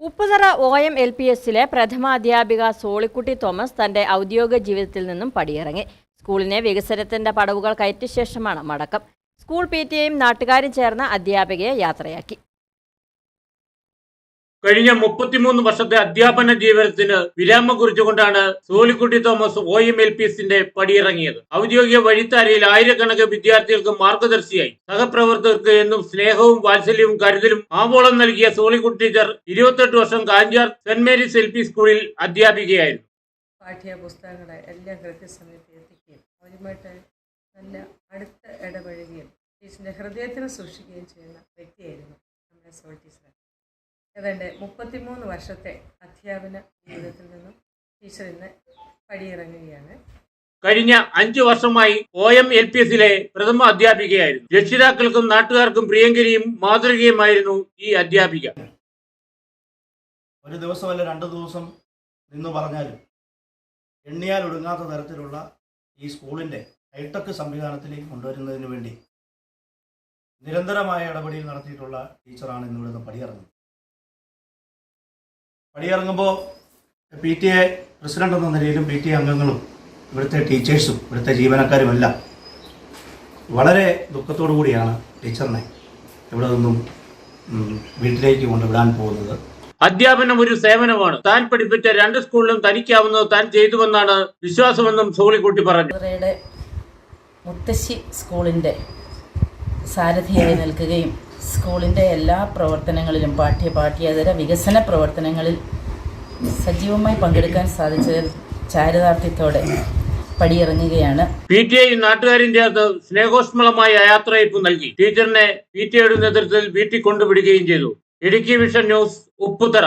Upputhara O M L P എസിലെ പ്രഥമാധ്യാപിക Solikutty Thomas തന്റെ ഔദ്യോഗിക ജീവിതത്തിൽ നിന്നും പടിയിറങ്ങി. സ്കൂളിനെ വികസനത്തിന്റെ പടവുകൾ കയറ്റിയ ശേഷമാണ് മടക്കം. സ്കൂൾ പി ടി എയും നാട്ടുകാരും ചേർന്ന് അധ്യാപികയെ യാത്രയാക്കി. കഴിഞ്ഞ മുപ്പത്തിമൂന്ന് വർഷത്തെ അധ്യാപന ജീവിതത്തിന് വിരാമം കുറിച്ചുകൊണ്ടാണ് Solikutty Thomas O M L P എസിന്റെ പടിയിറങ്ങിയത്. ഔദ്യോഗിക വഴിത്താരയിൽ ആയിരക്കണക്കിന് വിദ്യാർത്ഥികൾക്ക് മാർഗദർശിയായി. സഹപ്രവർത്തകർക്ക് എന്നും സ്നേഹവും വാത്സല്യവും കരുതലും ആവോളം നൽകിയ സോളിക്കുട്ടി ടീച്ചർ ഇരുപത്തെട്ട് വർഷം Kanchar saint Mary's L P സ്കൂളിൽ അധ്യാപികയായിരുന്നു. എല്ലാം നല്ല അടുത്ത് ഇടപഴകുകയും ടീച്ചറിന്റെ ഹൃദയത്തിന് സൂക്ഷിക്കുകയും ചെയ്യുന്ന വ്യക്തിയായിരുന്നു നമ്മുടെ സോൾ ടീച്ചർ. ഏതാണ്ട് മുപ്പത്തിമൂന്ന് വർഷത്തെ അധ്യാപന ജീവിതത്തിൽ നിന്നും ടീച്ചർ ഇന്ന് പടിയിറങ്ങുകയാണ്. കഴിഞ്ഞ അഞ്ചു വർഷമായി ഒ എം എൽ പി എസിലെ പ്രഥമ അധ്യാപികയായിരുന്നു. രക്ഷിതാക്കൾക്കും നാട്ടുകാർക്കും പ്രിയങ്കരിയും മാതൃകയുമായിരുന്നു ഈ അധ്യാപിക. ഒരു ദിവസമല്ല രണ്ട് ദിവസം നിന്ന് പറഞ്ഞാലും എണ്ണിയാൽ ഒടുങ്ങാത്ത തരത്തിലുള്ള ഈ സ്കൂളിന്റെ ഹൈടെക് സംവിധാനത്തിലേക്ക് കൊണ്ടുവരുന്നതിന് വേണ്ടി നിരന്തരമായ ഇടപെടൽ നടത്തിയിട്ടുള്ള ടീച്ചറാണ് ഇന്നിവിടുന്ന് പടിയിറങ്ങുന്നത്. പടിയിറങ്ങുമ്പോൾ പി ടി എ പ്രസിഡന്റ് എന്ന നിലയിലും പി ടി എ അംഗങ്ങളും ഇവിടുത്തെ ടീച്ചേഴ്സും ഇവിടുത്തെ ജീവനക്കാരുമെല്ലാം വളരെ ദുഃഖത്തോടു കൂടിയാണ് ടീച്ചറിനെ ഇവിടെ നിന്നും വീട്ടിലേക്ക് കൊണ്ടുവിടാൻ പോകുന്നത്. അധ്യാപനം ഒരു സേവനമാണ്. താൻ പഠിപ്പിച്ച രണ്ട് സ്കൂളിലും തനിക്കാവുന്നത് താൻ ചെയ്തുവെന്നാണ് വിശ്വാസമെന്നും സോളിക്കുട്ടി പറഞ്ഞു. മുത്തശ്ശി സ്കൂളിന്റെ സാരഥിയായി നിൽക്കുകയും സ്കൂളിന്റെ എല്ലാ പ്രവർത്തനങ്ങളിലും പാഠ്യ പാഠ്യേതര വികസന പ്രവർത്തനങ്ങളിൽ സജീവമായി പങ്കെടുക്കാൻ സാധിച്ചതിൽ ചാരിതാർത്ഥ്യത്തോടെ പടിയിറങ്ങുകയാണ്. പി ടി ഐ നാട്ടുകാരും സ്നേഹോഷ്മളമായ യാത്രയപ്പ് നൽകി. ടീച്ചറിനെ പി ടി ഐയുടെ നേതൃത്വത്തിൽ വീട്ടിൽ കൊണ്ടുവിടുകയും ചെയ്തു. Idukki vision news Upputhara.